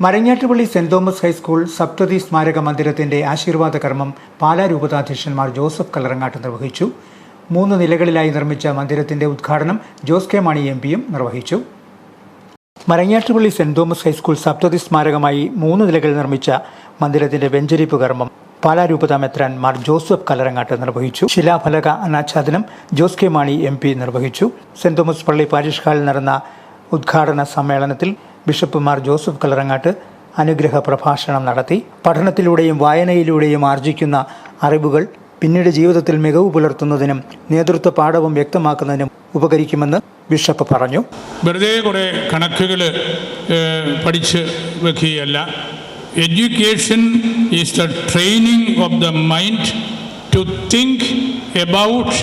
Marangattupally Saint Thomas high school സപ്തതി സ്മാരക മന്ദിരത്തിന്റെ ആശീർവാദ കർമ്മം പാലാ രൂപതാധ്യക്ഷന്മാർ ജോസഫ് കലറങ്ങാട്ട് നിർവഹിച്ചു. മൂന്ന് നിലകളിലായി നിർമ്മിച്ച മന്ദിരത്തിന്റെ ഉദ്ഘാടനം ജോസ് കെ മാണി എം പിയും നിർവഹിച്ചു. Marangattupally Saint Thomas high school സപ്തതി സ്മാരകമായി മൂന്ന് നിലകളിൽ നിർമ്മിച്ച മന്ദിരത്തിന്റെ വെഞ്ചരിപ്പ് കർമ്മം പാലാ രൂപത മെത്രാൻ മാർ ജോസഫ് കലറങ്ങാട്ട് നിർവഹിച്ചു. ശിലാഫലക അനാച്ഛാദനം Jose K Mani M P നിർവഹിച്ചു. സെന്റ് തോമസ് പള്ളി പാരിഷ് ഹാളിൽ നടന്ന ഉദ്ഘാടന സമ്മേളനത്തിൽ ബിഷപ്പ് മാർ ജോസഫ് കലറങ്ങാട്ട് അനുഗ്രഹ പ്രഭാഷണം നടത്തി പഠനത്തിലൂടെയും വായനയിലൂടെയും ആർജിക്കുന്ന അറിവുകൾ പിന്നീട് ജീവിതത്തിൽ മികവ് പുലർത്തുന്നതിനും നേതൃത്വ പാഠവും വ്യക്തമാക്കുന്നതിനും ഉപകരിക്കുമെന്ന് ബിഷപ്പ് പറഞ്ഞു. വെറുതെ കുറേ കണക്കുകൾ പഠിച്ച് വെക്കുകയല്ല. Education is the training of the mind to think about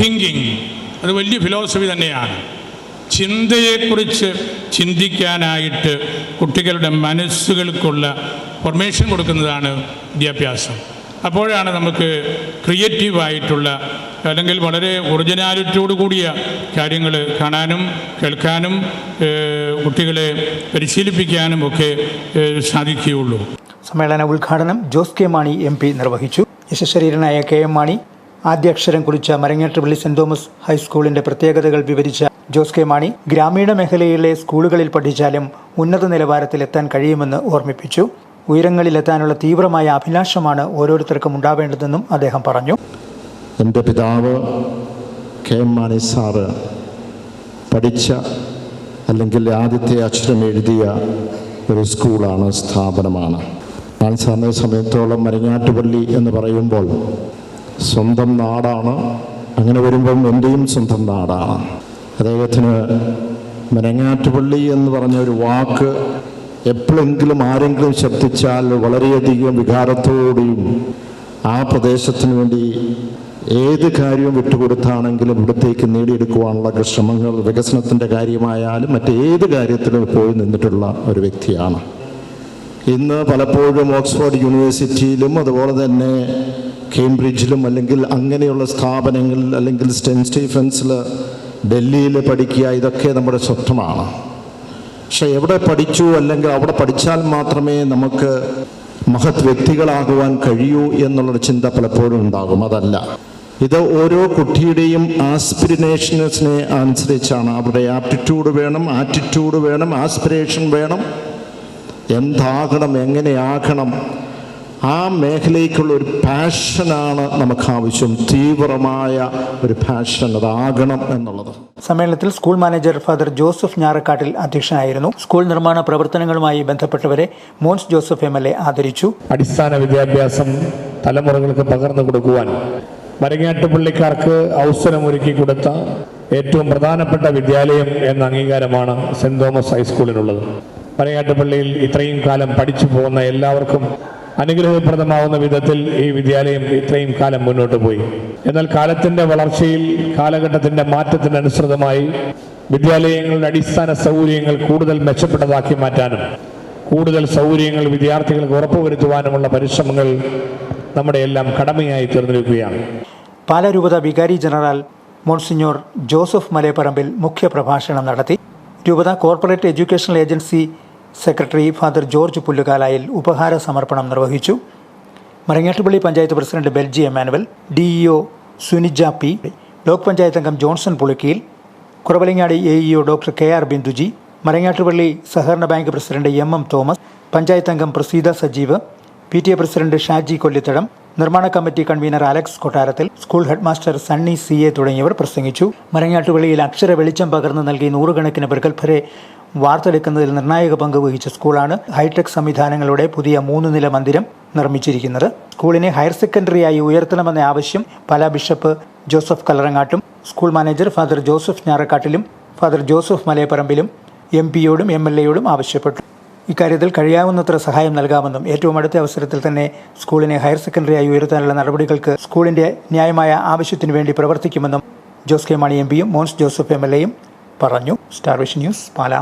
thinking അത് വലിയ ഫിലോസഫി തന്നെയാണ്. ചിന്തയെക്കുറിച്ച് ചിന്തിക്കാനായിട്ട് കുട്ടികളുടെ മനസ്സുകൾക്കുള്ള ഫോർമേഷൻ കൊടുക്കുന്നതാണ് വിദ്യാഭ്യാസം. അപ്പോഴാണ് നമുക്ക് ക്രിയേറ്റീവായിട്ടുള്ള അല്ലെങ്കിൽ വളരെ ഒറിജിനാലിറ്റിയോട് കൂടിയ കാര്യങ്ങൾ കാണാനും കേൾക്കാനും കുട്ടികളെ പരിശീലിപ്പിക്കാനും ഒക്കെ സാധിക്കുകയുള്ളൂ. സമ്മേളന ഉദ്ഘാടനം Jose K Mani M P നിർവഹിച്ചു. യശശരീരനായ കെ എം മാണി ആദ്യാക്ഷരം കുറിച്ച മരങ്ങേട്ടുപള്ളി സെന്റ് തോമസ് ഹൈസ്കൂളിന്റെ പ്രത്യേകതകൾ വിവരിച്ച ജോസ് കെ മാണി ഗ്രാമീണ മേഖലയിലെ സ്കൂളുകളിൽ പഠിച്ചാലും ഉന്നത നിലവാരത്തിലെത്താൻ കഴിയുമെന്ന് ഓർമ്മിപ്പിച്ചു. ഉയരങ്ങളിലെത്താനുള്ള തീവ്രമായ അഭിലാഷമാണ് ഓരോരുത്തർക്കും ഉണ്ടാവേണ്ടതെന്നും അദ്ദേഹം പറഞ്ഞു. എന്റെ പിതാവ് കെ എം മാണി സാറ് പഠിച്ച അല്ലെങ്കിൽ ആദ്യത്തെ അക്ഷരം എഴുതിയ ഒരു സ്കൂളാണ് സ്ഥാപനമാണ്. മാണി സാറിനെ സമയത്തോളം മരങ്ങാട്ടുപള്ളി എന്ന് പറയുമ്പോൾ സ്വന്തം നാടാണ്. അങ്ങനെ വരുമ്പം എന്റെയും സ്വന്തം നാടാണ്. അദ്ദേഹത്തിന് മരങ്ങാട്ടുപള്ളി എന്ന് പറഞ്ഞ ഒരു വാക്ക് എപ്പോഴെങ്കിലും ആരെങ്കിലും ശബ്ദിച്ചാൽ വളരെയധികം വികാരത്തോടെയും ആ പ്രദേശത്തിന് വേണ്ടി ഏത് കാര്യവും വിട്ടുകൊടുത്താണെങ്കിലും ഇവിടത്തേക്ക് നേടിയെടുക്കുവാനുള്ള ശ്രമങ്ങൾ വികസനത്തിന്റെ കാര്യമായാലും മറ്റേത് കാര്യത്തിലും പോയി നിന്നിട്ടുള്ള ഒരു വ്യക്തിയാണ്. ഇന്ന് പലപ്പോഴും ഓക്സ്ഫോർഡ് യൂണിവേഴ്സിറ്റിയിലും അതുപോലെ തന്നെ കേംബ്രിഡ്ജിലും അല്ലെങ്കിൽ അങ്ങനെയുള്ള സ്ഥാപനങ്ങളിൽ അല്ലെങ്കിൽ സ്റ്റെൻ സ്റ്റീഫൻസിൽ ഡൽഹിയിൽ പഠിക്കുക ഇതൊക്കെ നമ്മുടെ സ്വപ്നമാണ്. പക്ഷെ എവിടെ പഠിച്ചു അല്ലെങ്കിൽ അവിടെ പഠിച്ചാൽ മാത്രമേ നമുക്ക് മഹത് വ്യക്തികളാകുവാൻ കഴിയൂ എന്നുള്ളൊരു ചിന്ത പലപ്പോഴും ഉണ്ടാകും. അതല്ല. ഇത് ഓരോ കുട്ടിയുടെയും ആസ്പിരിനേഷൻസിനെ അനുസരിച്ചാണ് അവരുടെ ആപ്റ്റിറ്റ്യൂഡ് വേണം ആറ്റിറ്റ്യൂഡ് വേണം ആസ്പിരേഷൻ വേണം. എന്താകണം എങ്ങനെയാകണം ആ മേഖലയ്ക്കുള്ള ഒരു പാഷനാണ് നമുക്ക് ആവശ്യം തീവ്രമായ ഒരു പാഷൻ അതാകണം എന്നുള്ളത്. സമ്മേളനത്തിൽ school manager Father Joseph Njarakkattil അധ്യക്ഷനായിരുന്നു. സ്കൂൾ നിർമ്മാണ പ്രവർത്തനങ്ങളുമായി ബന്ധപ്പെട്ടവരെ Mons Joseph M L A ആദരിച്ചു. അടിസ്ഥാന വിദ്യാഭ്യാസം തലമുറകൾക്ക് പകർന്നു കൊടുക്കുവാൻ മരങ്ങാട്ടുപള്ളിക്കാർക്ക് അവസരമൊരുക്കി കൊടുത്ത ഏറ്റവും പ്രധാനപ്പെട്ട വിദ്യാലയം എന്ന അംഗീകാരമാണ് സെന്റ് തോമസ് ഹൈസ്കൂളിനുള്ളത്. മരങ്ങാട്ടുപള്ളിയിൽ ഇത്രയും കാലം പഠിച്ചു പോകുന്ന എല്ലാവർക്കും അനുഗ്രഹപ്രദമാവുന്ന വിധത്തിൽ ഈ വിദ്യാലയം ഇത്രയും കാലം മുന്നോട്ട് പോയി. എന്നാൽ കാലത്തിന്റെ വളർച്ചയിൽ കാലഘട്ടത്തിന്റെ മാറ്റത്തിനനുസൃതമായി വിദ്യാലയങ്ങളുടെ അടിസ്ഥാന സൗകര്യങ്ങൾ കൂടുതൽ മെച്ചപ്പെട്ടതാക്കി മാറ്റാനും കൂടുതൽ സൗകര്യങ്ങൾ വിദ്യാർത്ഥികൾക്ക് ഉറപ്പുവരുത്തുവാനുമുള്ള പരിശ്രമങ്ങൾ നമ്മുടെ എല്ലാം കടമയായി തീർന്നിരിക്കുകയാണ്. പാലരൂപത വികാരി ജനറൽ മോൺസിഞ്ഞോർ ജോസഫ് മലയപ്പറമ്പിൽ മുഖ്യപ്രഭാഷണം നടത്തി. രൂപത corporate educational agency secretary Father George Pullukalayil ഉപഹാര സമർപ്പണം നിർവഹിച്ചു. Marangattupally panchayat president Belji Emmanuel DEO Sunija P block panchayat അംഗം Johnson Pulikkayil Kuravilangad A EO doctor K R Binduji Marangattupally സഹകരണ bank president M M Thomas panchayat അംഗം Praseetha Sajeev P T A president Shaji Kollithadam നിർമ്മാണ committee convener Alex Kottarathil school headmaster Sunny C A തുടങ്ങിയവർ പ്രസംഗിച്ചു. മരങ്ങാട്ടുപള്ളിയിൽ അക്ഷര വെളിച്ചം പകർന്നു നൽകി നൂറുകണക്കിന് പ്രഗത്ഭരെ വാർത്തെടുക്കുന്നതിൽ നിർണായക പങ്ക് വഹിച്ച സ്കൂളാണ് ഹൈടെക് സംവിധാനങ്ങളുടെ പുതിയ മൂന്ന് നില മന്ദിരം നിർമ്മിച്ചിരിക്കുന്നത്. സ്കൂളിനെ ഹയർ സെക്കൻഡറിയായി ഉയർത്തണമെന്ന ആവശ്യം പല ബിഷപ്പ് ജോസഫ് കലറങ്ങാട്ടും സ്കൂൾ മാനേജർ ഫാദർ ജോസഫ് ഞാറക്കാട്ടിലും ഫാദർ ജോസഫ് മലയപ്പറമ്പിലും എം പിയോടും എം എൽ എയോടും ആവശ്യപ്പെട്ടു. ഇക്കാര്യത്തിൽ കഴിയാവുന്നത്ര സഹായം നൽകാമെന്നും ഏറ്റവും അടുത്ത അവസരത്തിൽ തന്നെ സ്കൂളിനെ ഹയർ സെക്കൻഡറിയായി ഉയർത്താനുള്ള നടപടികൾക്ക് സ്കൂളിന്റെ ന്യായമായ ആവശ്യത്തിനു വേണ്ടി പ്രവർത്തിക്കുമെന്നും ജോസ് കെ മാണി എം പിയും മോൻസ് ജോസഫ് എം എൽ എയും പറഞ്ഞു. Star Vision News Pala.